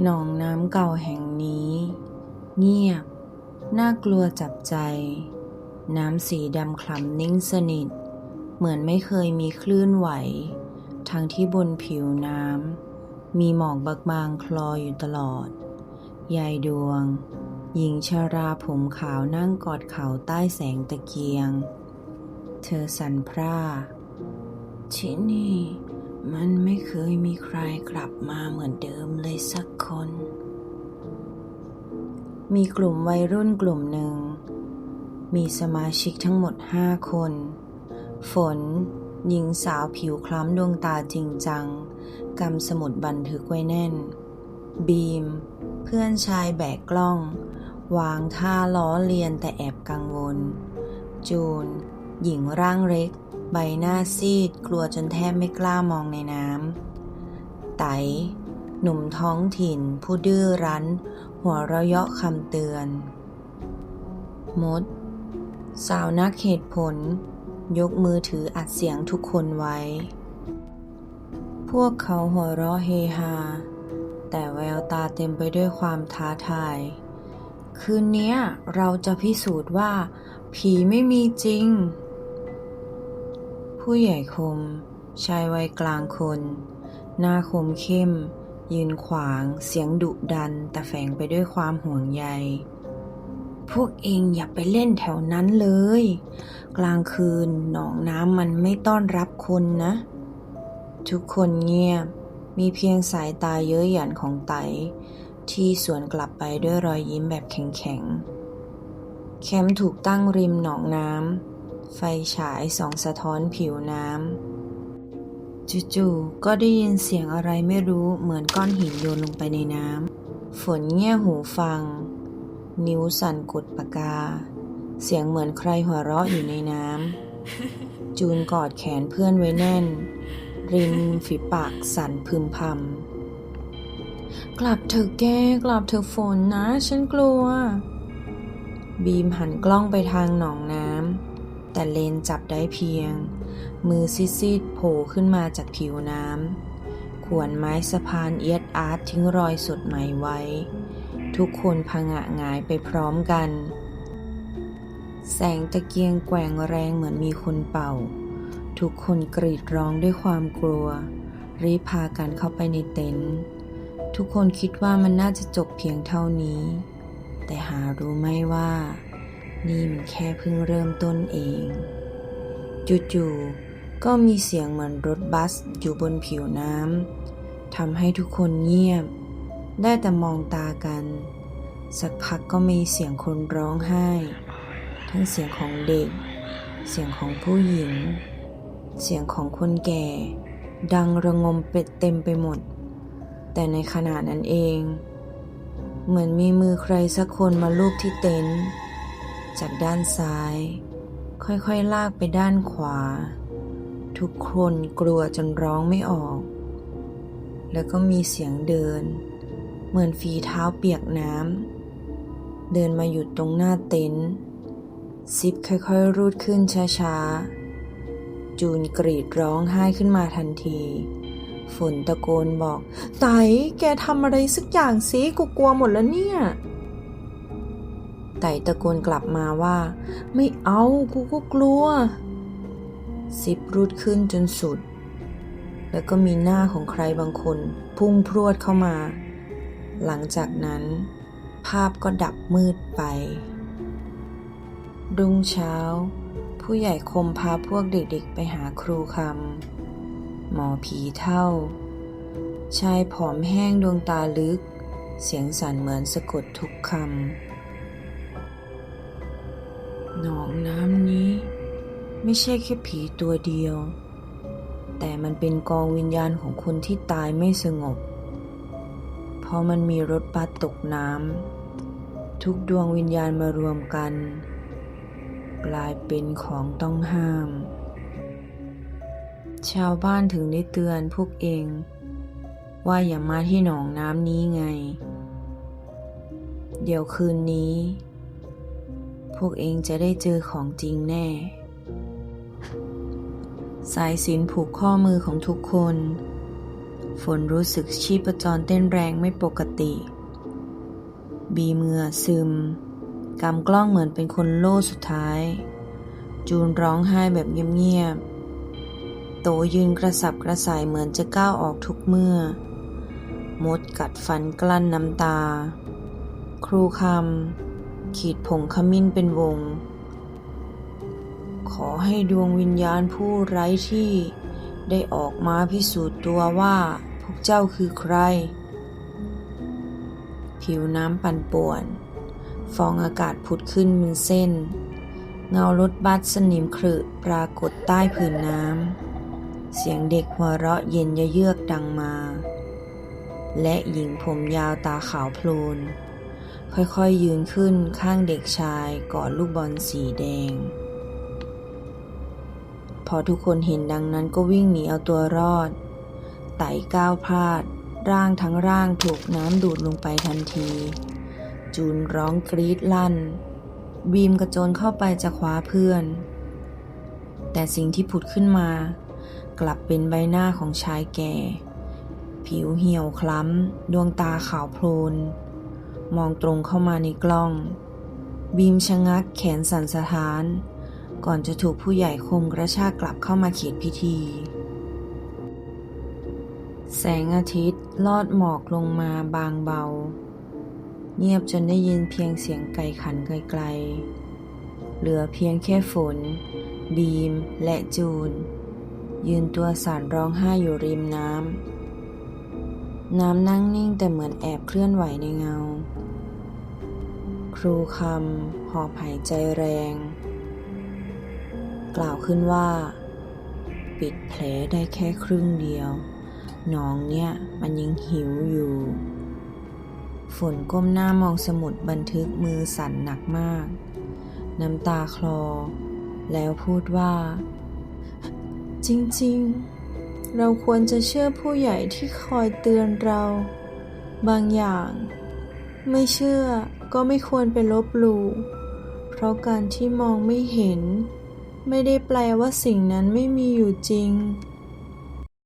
หนองน้ำเก่าแห่งนี้ เงียบ น่ากลัวจับใจ น้ำสีดำคล้ำนิ่งสนิท เหมือนไม่เคยมีคลื่นไหว ทั้งที่บนผิวน้ำ มีหมอกบางๆคลออยู่ตลอด ยายดวง หญิงชาราผมขาวนั่งกอดเขาใต้แสงตะเกียง เธอสั่นพร่าที่นี่ มันไม่เคยมีใครกลับมาเหมือนเดิมเลยสักคน มีกลุ่มวัยรุ่นกลุ่มหนึ่ง มีสมาชิกทั้งหมดห้าคน ฝน หญิงสาวผิวคล้ำดวงตาจริงจัง กำสมุดบันทึกไว้แน่น บีม เพื่อนชายแบกกล้อง วางท่าล้อเลียนแต่แอบกังวล จูน หญิงร่างเล็ก ใบหน้าซีดกลัวจนแทบไม่กล้ามองในน้ำ ไต หนุ่มท้องถิ่น ผู้ดื้อรั้น หัวเราะเยาะคำเตือน มด สาวนักเหตุผล ยกมือถืออัดเสียงทุกคนไว้ พวกเขาหัวเราะเฮฮา แต่แววตาเต็มไปด้วยความท้าทาย คืนนี้เราจะพิสูจน์ว่า ผีไม่มีจริง ผู้ใหญ่คม ชายวัยกลางคน หน้าคมเข้ม ยืนขวาง เสียงดุดัน แต่แฝงไปด้วยความห่วงใย พวกเองอย่าไปเล่นแถวนั้นเลย กลางคืนหนองน้ำมันไม่ต้อนรับคนนะ ทุกคนเงียบ มีเพียงสายตาเย้ยหยันของไต ที่สวนกลับไปด้วยรอยยิ้มแบบแข็งๆแคมป์ถูกตั้งริมหนองน้ำ ไฟฉายส่องสะท้อนผิวน้ำจู่ๆก็ได้ยินเสียงอะไรไม่รู้เหมือนก้อนหินโยนลงไปในน้ำฝนเงี่ยหูฟัง นิ้วสั่นกดปากกา เสียงเหมือนใครหัวเราะอยู่ในน้ำจูนกอดแขนเพื่อนไว้แน่น ริมฝีปากสั่นพึมพำกลับเถอแกกลับเถอฝนนะ ฉันกลัว บีมหันกล้องไปทางหนองน้ำ แต่เลนจับได้เพียง มือซีดๆโผล่ขึ้นมาจากผิวน้ำขวนไม้สะพานเอียดอาร์ตทิ้งรอยสดใหม่ไว้ ทุกคนพงะงายไปพร้อมกัน แสงตะเกียงแกว่งแรงเหมือนมีคนเป่า ทุกคนกรีดร้องด้วยความกลัว รีพากันเข้าไปในเต็นท์ทุกคนคิดว่ามันน่าจะจบเพียงเท่านี้ แต่หารู้ไหมว่า นี่มันแค่เพิ่งเริ่มต้นเอง จู่ๆ ก็มีเสียงเหมือนรถบัสอยู่บนผิวน้ำทำให้ทุกคนเงียบ ได้แต่มองตากัน สักพักก็มีเสียงคนร้องไห้ ทั้งเสียงของเด็ก เสียงของผู้หญิง เสียงของคนแก่ ดังระงมเป็ดเต็มไปหมด แต่ในขณะนั้นเอง เหมือนมีมือใครสักคนมาลูบที่เต็นท์ จากด้านซ้าย ค่อยๆลากไปด้านขวา ทุกคนกลัวจนร้องไม่ออก แล้วก็มีเสียงเดิน เหมือนฝีเท้าเปียกน้ำเดินมาหยุดตรงหน้าเต็นท์ซิปค่อยๆ รูดขึ้นช้าๆ จูนกรีดร้องไห้ขึ้นมาทันที ฝนตะโกนบอก ไตแกทำอะไรสักอย่างสิกูกลัวหมดแล้วเนี่ย ไต่ตะโกนกลับมาว่า ไม่เอากูก็กลัว ซิปรูดขึ้นจนสุด แล้วก็มีหน้าของใครบางคน พุ่งพรวดเข้ามา หลังจากนั้น ภาพก็ดับมืดไป รุ่งเช้า ผู้ใหญ่คมพาพวกเด็กๆ ไปหาครูคำหมอผีเท่า ชายผอมแห้งดวงตาลึก เสียงสั่นเหมือนสะกดทุกคำ หนองน้ำนี้ ไม่ใช่แค่ผีตัวเดียว แต่มันเป็นกองวิญญาณของคนที่ตายไม่สงบ เพราะมันมีรถบัสตกน้ำทุกดวงวิญญาณมารวมกัน กลายเป็นของต้องห้าม ชาวบ้านถึงได้เตือนพวกเอง ว่าอย่ามาที่หนองน้ำนี้ไง เดี๋ยวคืนนี้ วกเองจะได้เจอของจริงแน่ สายสินผูกข้อมือของทุกคน ฝนรู้สึกชีพจรเต้นแรงไม่ปกติ บีเมือซึมกำกล้องเหมือนเป็นคนโล่สุดท้าย จูนร้องไห้แบบเงียบๆ โตยืนกระสับกระส่ายเหมือนจะก้าวออกทุกเมื่อ มดกัดฟันกลั้นน้ำตา ครูคำ ขีดผงขมิ้นเป็นวง ขอให้ดวงวิญญาณผู้ไร้ที่ได้ออกมาพิสูจน์ตัวว่าพวกเจ้าคือใคร ผิวน้ำปั่นป่วน ฟองอากาศผุดขึ้นเป็นเส้น เงารถบัสสนิมขรึปรากฏใต้ผืนน้ำ เสียงเด็กหัวเราะเย็นยะเยือกดังมา และหญิงผมยาวตาขาวโพลน ค่อยๆยืนขึ้นข้างเด็กชายกอดลูกบอลสีแดง พอทุกคนเห็นดังนั้นก็วิ่งหนีเอาตัวรอด ไต่ก้าวพลาด ร่างทั้งร่างถูกน้ำดูดลงไปทันที จูนร้องกรีดลั่น บีมกระโจนเข้าไปจะคว้าเพื่อน แต่สิ่งที่ผุดขึ้นมา กลับเป็นใบหน้าของชายแก่ ผิวเหี่ยวคล้ำ ดวงตาขาวโพลน มองตรงเข้ามาในกล้อง บีมชะงักแขนสั่นสะท้าน ก่อนจะถูกผู้ใหญ่คมกระชากกลับเข้ามาเขียนพิธี แสงอาทิตย์ลอดหมอกลงมาบางเบา เงียบจนได้ยินเพียงเสียงไก่ขันไกลๆ เหลือเพียงแค่ฝน บีมและจูน ยืนตัวสั่นร้องไห้อยู่ริมน้ำ น้ำนั่งนิ่งแต่เหมือนแอบเคลื่อนไหวในเงา ครูคำหอบหายใจแรง กล่าวขึ้นว่า ปิดแผลได้แค่ครึ่งเดียว น้องเนี่ยมันยังหิวอยู่ ฝนก้มหน้ามองสมุดบันทึกมือสั่นหนักมาก น้ำตาคลอ แล้วพูดว่า จริง ๆ เราควรจะเชื่อผู้ใหญ่ที่คอยเตือนเรา บางอย่าง ไม่เชื่อก็ไม่ควรไปลบหลู่เพราะการที่มองไม่เห็น ไม่ได้แปลว่าสิ่งนั้นไม่มีอยู่จริง